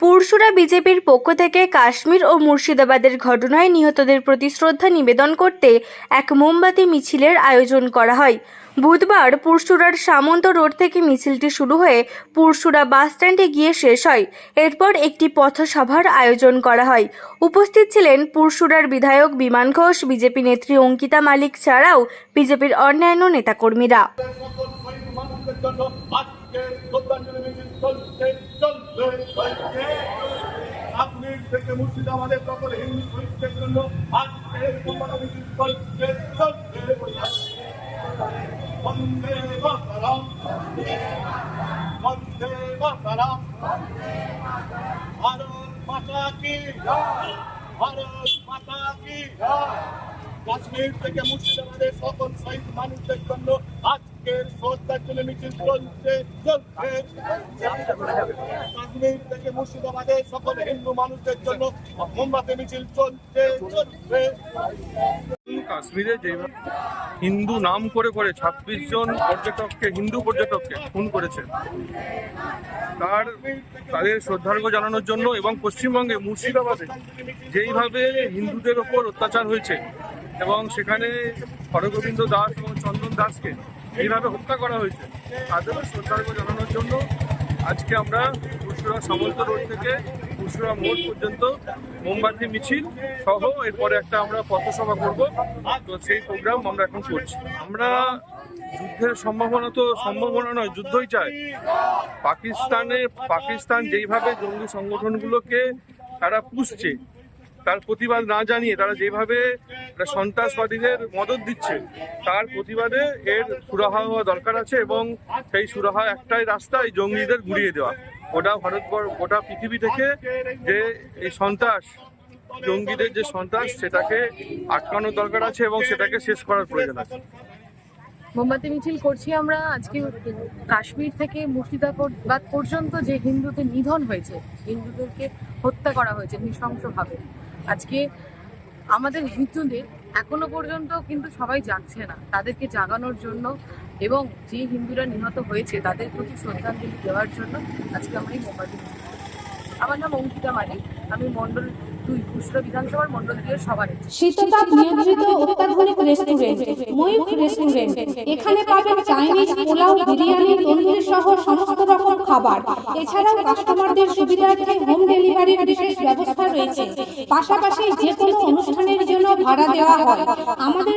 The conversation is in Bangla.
পুরসুরা বিজেপির পক্ষ থেকে কাশ্মীর ও মুর্শিদাবাদের ঘটনায় নিহতদের প্রতি শ্রদ্ধা নিবেদন করতে এক মোমবাতি মিছিলের আয়োজন করা হয়। বুধবার পুরসুরার সামন্ত রোড থেকে মিছিলটি শুরু হয়ে পুরসুরা বাসস্ট্যান্ডে গিয়ে শেষ হয়। এরপর একটি পথসভার আয়োজন করা হয়। উপস্থিত ছিলেন পুরসুরার বিধায়ক বিমান ঘোষ, বিজেপি নেত্রী অঙ্কিতা মালিক ছাড়াও বিজেপির অন্যান্য নেতাকর্মীরা সকল শহীদ মানুষদের জন্য আজকে শ্রদ্ধাঞ্জলি মিছিল চলছে চলবে চলছে কাশ্মীর থেকে মুর্শিদাবাদের সকল। হিন্দু শহীদদের জন্য আজকে সম্মান মিছিল চলছে চলছে বন্দে মাতরম। বন্দে মাতরম। ভারত কাশ্মীর থেকে মুর্শিদাবাদের সকল শহীদ মানুষদের জন্য। আজকের শ্রদ্ধাঞ্জলি মিছিল চলছে চলছে। কাশ্মীর থেকে সকল হিন্দু মানুষদের জন্য মোমবাতি, মিছিল চলছে চলছে। কাশ্মীরে যেভাবে হিন্দু নাম করে করে ছাব্বিশ জন পর্যটককে, হিন্দু পর্যটককে খুন করেছে, তার তাদের শ্রদ্ধার্ঘ জানানোর জন্য এবং পশ্চিমবঙ্গে মুর্শিদাবাদে যেইভাবে হিন্দুদের ওপর অত্যাচার হয়েছে এবং সেখানে হরগোবিন্দ দাস এবং চন্দন দাসকে এইভাবে হত্যা করা হয়েছে, তাদেরও শ্রদ্ধার্ঘ জানানোর জন্য আজকে আমরা পুরসুরা সামন্ত রোড থেকে পুরসুরা মোড় পর্যন্ত মোমবাতি, মিছিল সহ এরপরে একটা আমরা পথসভা করব। তো সেই প্রোগ্রাম আমরা এখন করছি। আমরা যুদ্ধের সম্ভাবনা তো সম্ভাবনা নয়, যুদ্ধই চাই। পাকিস্তানে পাকিস্তান যেইভাবে জঙ্গি সংগঠনগুলোকে তারা পুষছে, তার প্রতিবাদ না জানিয়ে, তারা যেভাবে সন্ত্রাসবাদীদের মদত দিচ্ছে, তার প্রতিবাদে এর সুরাহা হওয়া দরকার আছে এবং সেই সুরাহা একটাই রাস্তা এই জঙ্গিদের গুড়িয়ে দেওয়া। গোটা ভারতবর্ষ, গোটা পৃথিবী থেকে যে এই সন্ত্রাস, জঙ্গিদের যে সন্ত্রাস, সেটাকে আটকানোর দরকার আছে এবং সেটাকে শেষ করার প্রয়োজন আছে। মোমবাতি মিছিল করছি আমরা আজকে কাশ্মীর থেকে মুর্শিদাবাদ পর্যন্ত যে হিন্দুদের নিধন হয়েছে, হিন্দুদেরকে হত্যা করা হয়েছে নৃশংসভাবে। আজকে আমাদের হিন্দুদের এখনও পর্যন্ত কিন্তু সবাই জাগছে না, তাদেরকে জাগানোর জন্য এবং যে হিন্দুরা নিহত হয়েছে, তাদের প্রতি শ্রদ্ধাঞ্জলি দেওয়ার জন্য আজকে আমরা এই মোমবাতি আমার নাম অঙ্কিতা মালিক আমি রেস্টুরেন্ট এখানে পাবেন চাইনিজ পোলাও, বিরিয়ানি, তন্দুরি সহ সমস্ত রকম খাবার। এছাড়াও কাস্টমারদের সুবিধার্থে হোম ডেলিভারির বিশেষ ব্যবস্থা রয়েছে। পাশাপাশি যে কোনো অনুষ্ঠানের জন্য ভাড়া দেওয়া হয়। আমাদের